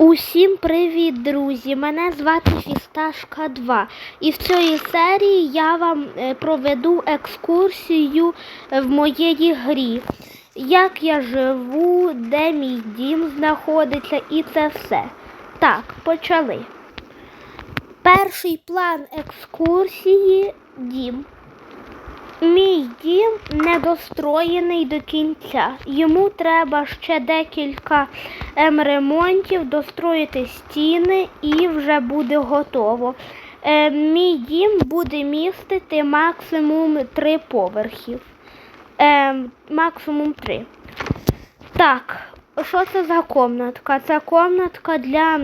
Усім привіт, друзі! Мене звати Фісташка 2. І в цій серії я вам е, проведу екскурсію е, в моєї грі. Як я живу, де мій дім знаходиться і це все. Так, почали. Перший план екскурсії дім. Мій дім недостроєний до кінця. Йому треба ще декілька ем, ремонтів, достроїти стіни і вже буде готово. Е, мій дім буде містити максимум три поверхів. Е, максимум три. Так, що це за комнатка? Це комнатка для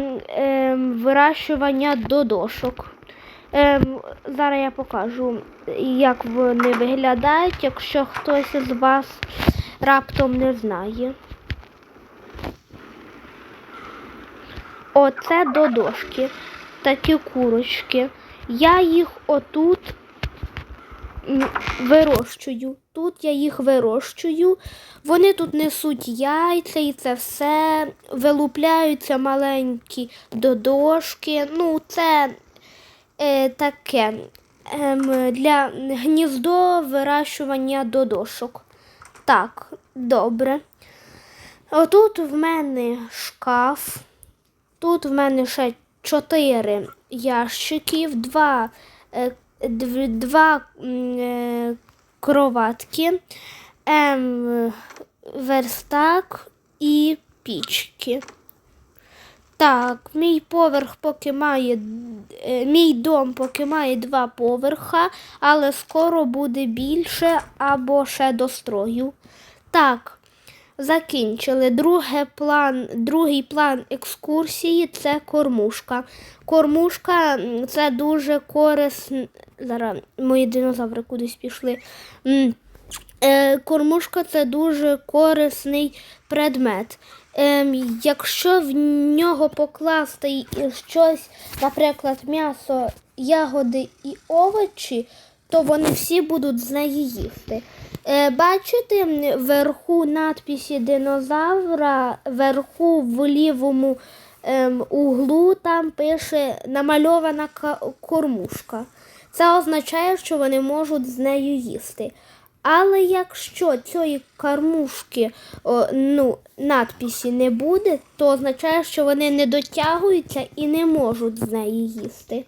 вирощування додошок. Ем, зараз я покажу, як вони виглядають, якщо хтось із вас раптом не знає. Оце додошки, такі курочки. Я їх отут вирощую. Тут я їх вирощую. Вони тут несуть яйця і це все. Вилупляються маленькі додошки. Ну, це таке ем, для гніздо вирощування додошок. Так, добре. Отут в мене шкаф. Тут в мене ще чотири ящиків, два, е, дв- два е, кроватки, ем, верстак і пічки. Так, мій поверх поки має, е, мій дом поки має два поверха, але скоро буде більше або ще дострою. Так, закінчили. Друге план, другий план екскурсії це кормушка. Кормушка це дуже корисна. Зараз мої динозаври кудись пішли. Е, кормушка це дуже корисний предмет. Ем, якщо в нього покласти щось, наприклад, м'ясо, ягоди і овочі, то вони всі будуть з неї їсти. Е, бачите вверху надписі динозавра, вверху в лівому ем, углу там пише намальована кормушка. Це означає, що вони можуть з нею їсти. Але якщо цієї кормушки о, ну, надписі не буде, то означає, що вони не дотягуються і не можуть з неї їсти.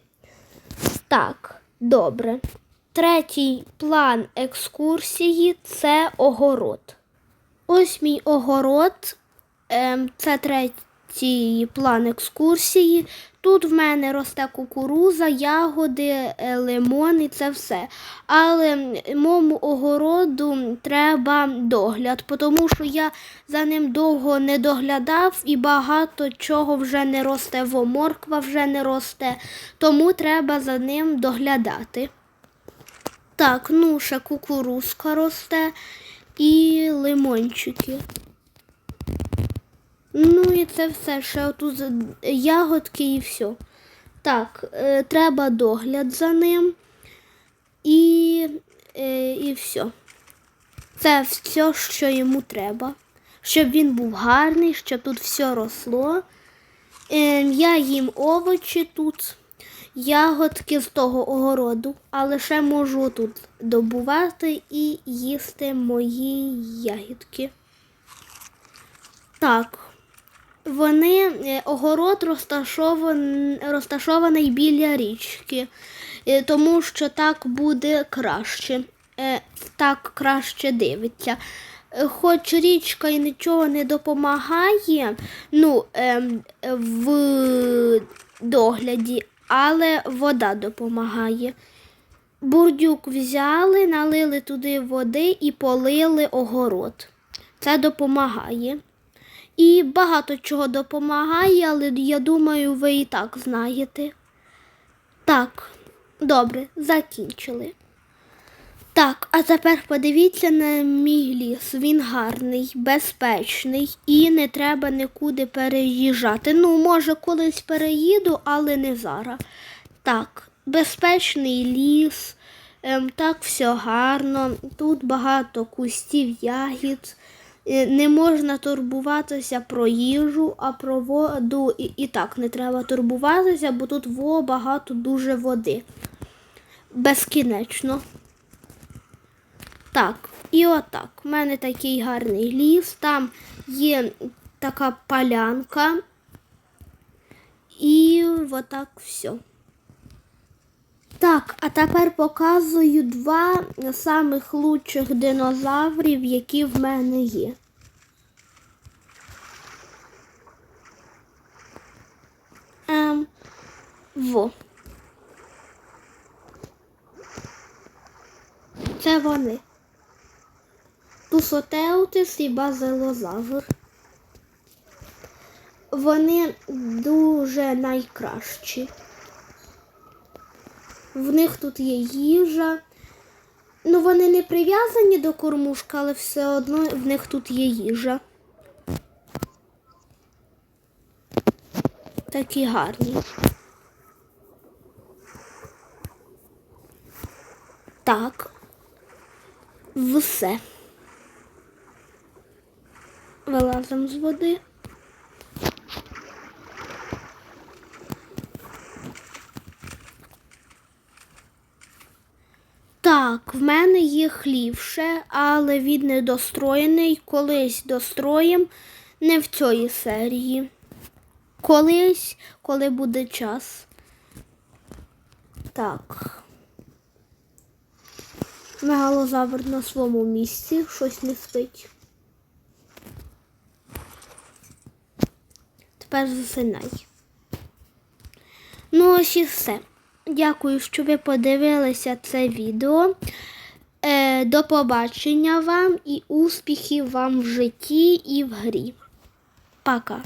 Так, добре. Третій план екскурсії це огород. Ось мій огород. Ем, це третій план екскурсії. Тут в мене росте кукуруза, ягоди, е, лимон і це все. Але моєму огороду треба догляд, тому що я за ним довго не доглядав і багато чого вже не росте, во морква вже не росте, тому треба за ним доглядати. Так, ну ще кукурузка росте і лимончики. Ну і це все. Ще тут ягодки і все. Так, е, треба догляд за ним. І, е, і все. Це все, що йому треба. Щоб він був гарний, щоб тут все росло. Е, я їм овочі тут, ягодки з того огороду, але ще можу тут добувати і їсти мої ягідки. Так. Вони е, огород розташований, розташований біля річки, е, тому що так буде краще. е, Так краще дивиться. Хоч річка і нічого не допомагає, ну, ем, в догляді, але вода допомагає. Бурдюк взяли, налили туди води і полили огород. Це допомагає. І багато чого допомагає, але я думаю, ви і так знаєте. Так, добре, закінчили. Так, а тепер подивіться на мій ліс. Він гарний, безпечний і не треба нікуди переїжджати. Ну, може, колись переїду, але не зараз. Так, безпечний ліс, ем, так все гарно. Тут багато кустів ягід. Не можна турбуватися про їжу, а про воду і, і так не треба турбуватися, бо тут во багато дуже води. Безкінечно. Так, і отак. У мене такий гарний ліс, там є така полянка. І отак все. Так, а тепер показую два самих лучших динозаврів, які в мене є. Ем, во. Це вони. Тусотеутис і базилозавр. Вони дуже найкращі. В них тут є їжа. Ну, вони не прив'язані до кормушка, але все одно в них тут є їжа. Такі гарні. Так. Все. Вилазимо з води. Так, в мене є хлів ще, але він недостроєний. Колись достроїм, не в цій серії. Колись, коли буде час. Так. Мегалозавр на своєму місці, щось не спить. Тепер засинай. Ну, ось і все. Дякую, що ви подивилися це відео. Е, до побачення вам і успіхів вам в житті і в грі. Пока!